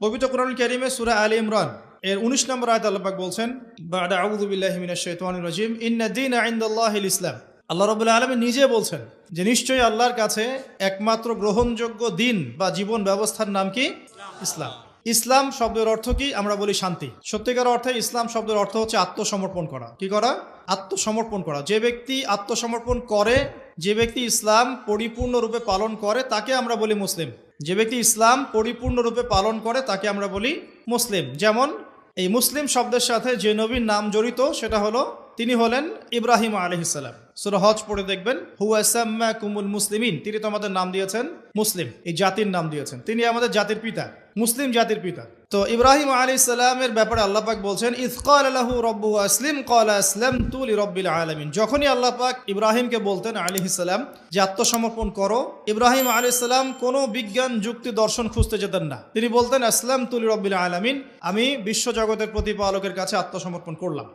পবিত্র কোরআন কারিমে সূরা আলী ইমরান, এর 19 নম্বর আয়াত আল্লাহ পাক বলছেন রাজিম, ইন্না ইসলাম। আল্লাহ রাব্বুল আলামিন নিজে বলছেন যে, নিশ্চয়ই আল্লাহর কাছে একমাত্র গ্রহণযোগ্য দিন বা জীবন ব্যবস্থার নাম কি? ইসলাম। ইসলাম শব্দের অর্থ কি? আমরা বলি শান্তি। সত্যিকার অর্থে ইসলাম শব্দের অর্থ হচ্ছে আত্মসমর্পণ করা। কি করা? আত্মসমর্পণ করা। যে ব্যক্তি আত্মসমর্পণ করে, যে ব্যক্তি ইসলাম পরিপূর্ণরূপে পালন করে, তাকে আমরা বলি মুসলিম। যে ব্যক্তি ইসলাম পরিপূর্ণরূপে পালন করে, তাকে আমরা বলি মুসলিম। যেমন এই মুসলিম শব্দের সাথে যে নবীর নাম জড়িত, সেটা হলো তিনি হলেন ইব্রাহিম আলহিসাল্লাম সুর হজ পড়ে দেখবেন হুয়াসাম্মা কুমুল মুসলিমিন, তিনি তো আমাদের নাম দিয়েছেন মুসলিম, এই জাতির নাম দিয়েছেন। তিনি আমাদের জাতির পিতা। মুসলিম জাতির পিতা। তো ইব্রাহিম আলী ইসলামের ব্যাপারে আল্লাপাক বলছেন ইসকাল আলাহু রব্বু আসলিম কল আসলাম তুল রব্বিল আলমিন। যখনই আল্লাপাক ইব্রাহিমকে বলতেন আলী ইসলাম যে আত্মসমর্পণ করো। ইব্রাহিম আলী ইসলাম কোনো বিজ্ঞান, যুক্তি, দর্শন খুঁজতে যেতেন না। তিনি বলতেন আসলাম তুলি রব্বিল আলমিন, আমি বিশ্বজগতের প্রতিপালকের কাছে আত্মসমর্পণ করলাম।